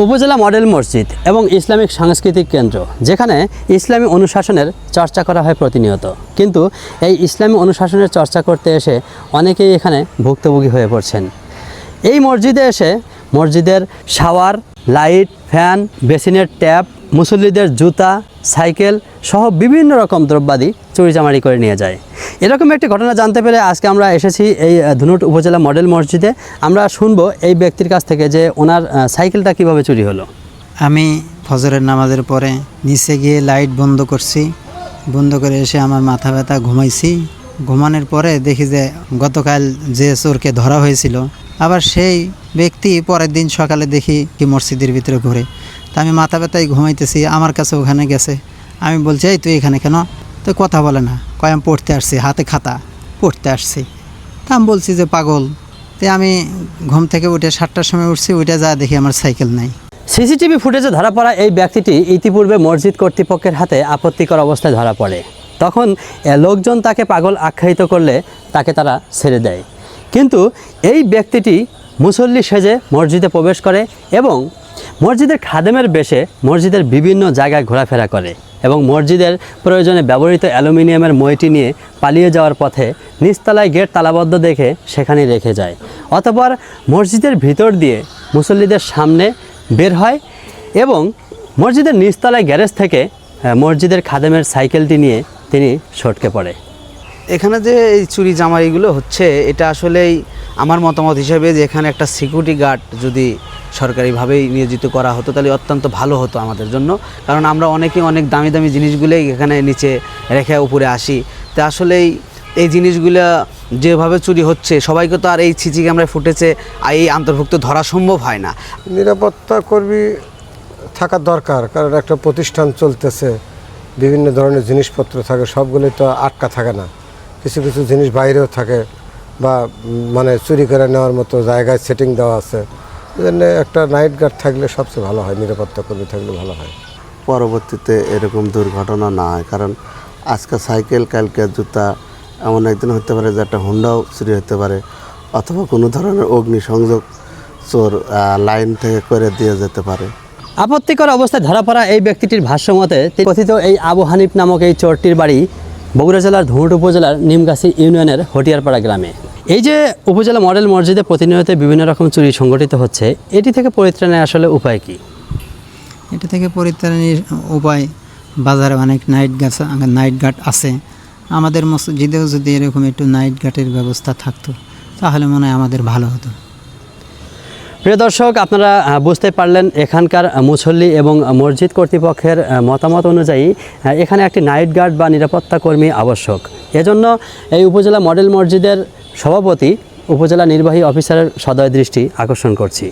উপজেলা মডেল মসজিদ এবং ইসলামিক সাংস্কৃতিক কেন্দ্র, যেখানে ইসলামী অনুশাসনের চর্চা করা হয় প্রতিনিয়ত। কিন্তু এই ইসলামী অনুশাসনের চর্চা করতে এসে অনেকেই এখানে ভুক্তভোগী হয়ে পড়ছেন। এই মসজিদে এসে মসজিদের শাওয়ার, লাইট, ফ্যান, বেসিনের ট্যাপ মুসল্লিদের জুতা, সাইকেল সহ বিভিন্ন রকম দ্রব্যাদি চুরিচামারি করে নিয়ে যায়। এরকম একটি ঘটনা জানতে পেরে আজকে আমরা এসেছি এই ধুনুট উপজেলা মডেল মসজিদে। আমরা শুনব এই ব্যক্তির কাছ থেকে যে ওনার সাইকেলটা কীভাবে চুরি হলো। আমি ফজরের নামাজের পরে নিচে গিয়ে লাইট বন্ধ করছি। বন্ধ করে এসে আমার মাথা ব্যথা ঘুমাইছি। ঘুমানোর পরে দেখি যে গতকাল যে চোরকে ধরা হয়েছিল, আবার সেই ব্যক্তি পরের দিন সকালে দেখি কি মসজিদের ভিতরে ঘুরে। তা আমি মাথা ব্যথায় ঘুমাইতেছি, আমার কাছে ওখানে গেছে। আমি বলছি, এই, তুই এখানে কেন? তো কথা বলে না। কয়, আমি পড়তে আসছি, হাতে খাতা, পড়তে আসছি। তা আমি বলছি যে, পাগল। তে আমি ঘুম থেকে উঠে সাতটার সময় উঠছি, উঠে যা দেখি আমার সাইকেল নাই। সিসিটিভি ফুটেজে ধরা পড়া এই ব্যক্তিটি ইতিপূর্বে মসজিদ কর্তৃপক্ষের হাতে আপত্তিকর অবস্থায় ধরা পড়ে। তখন লোকজন তাকে পাগল আখ্যায়িত করলে তাকে তারা ছেড়ে দেয়। কিন্তু এই ব্যক্তিটি মুসল্লি সেজে মসজিদে প্রবেশ করে এবং মসজিদের খাদেমের বেশে মসজিদের বিভিন্ন জায়গায় ঘোরাফেরা করে এবং মসজিদের প্রয়োজনে ব্যবহৃত অ্যালুমিনিয়ামের মইটি নিয়ে পালিয়ে যাওয়ার পথে নিচতলায় গেট তালাবদ্ধ দেখে সেখানে রেখে যায়। অতপর মসজিদের ভিতর দিয়ে মুসল্লিদের সামনে বের হয় এবং মসজিদের নিচতলায় গ্যারেজ থেকে মসজিদের খাদেমের সাইকেলটি নিয়ে তিনি সটকে পড়ে। এখানে যে এই চুরি জামাইগুলো হচ্ছে, এটা আসলেই আমার মতামত হিসাবে যে এখানে একটা সিকিউরিটি গার্ড যদি সরকারিভাবেই নিয়োজিত করা হতো, তাহলে অত্যন্ত ভালো হতো আমাদের জন্য। কারণ আমরা অনেকে অনেক দামি দামি জিনিসগুলোই এখানে নিচে রেখে উপরে আসি। তা আসলেই এই জিনিসগুলো যেভাবে চুরি হচ্ছে, সবাইকে তো আর এই সিসি ক্যামেরায় ফুটেছে, আর এই অন্তর্ভুক্ত ধরা সম্ভব হয় না। নিরাপত্তা কর্মী থাকা দরকার, কারণ একটা প্রতিষ্ঠান চলতেছে, বিভিন্ন ধরনের জিনিসপত্র থাকে, সবগুলোই তো আটকা থাকে না। কিছু কিছু জিনিস বাইরেও থাকে, বা মানে চুরি করে নেওয়ার মতো জায়গায় সেটিং দেওয়া আছে। এজন্য একটা নাইট গার্ড থাকলে সবচেয়ে ভালো হয় নিরাপত্তা কর্মী থাকলে ভালো হয়। পরবর্তীতে এরকম দুর্ঘটনা না হয় কারণ আজকে সাইকেল কালকে জুতা এমন একদিন হতে পারে যে একটা হুন্ডাও চুরি হতে পারে অথবা কোনো ধরনের অগ্নিসংযোগ চোর লাইন থেকে করে দিয়ে যেতে পারে। আপত্তিকর অবস্থায় ধরা পড়া এই ব্যক্তিটির ভাষ্যমতে তিনি কথিত এই আবু হানিফ নামক এই চোরটির বাড়ি বগুড়া জেলার ধুমুট উপজেলার নিমগাছি ইউনিয়নের হটিয়ারপাড়া গ্রামে। এই যে উপজেলা মডেল মসজিদে প্রতিনিয়ত বিভিন্ন রকম চুরি সংগঠিত হচ্ছে, এটি থেকে পরিত্রাণের আসলে উপায় কি? এটি থেকে পরিত্রাণের উপায়, বাজারে অনেক নাইট গাছ, নাইট গার্ড আছে। আমাদের মসজিদেও যদি এরকম একটু নাইট গার্ডের ব্যবস্থা থাকতো, তাহলে মনে হয় আমাদের ভালো হতো। প্রিয় দর্শক, আপনারা বুঝতে পারলেন এখানকার মুসল্লি এবং মসজিদ কর্তৃপক্ষের মতামত অনুযায়ী এখানে একটি নাইট গার্ড বা নিরাপত্তা কর্মী আবশ্যক। এজন্য এই উপজেলা মডেল মসজিদের সভাপতি, উপজেলা নির্বাহী অফিসারের সদয় দৃষ্টি আকর্ষণ করছি।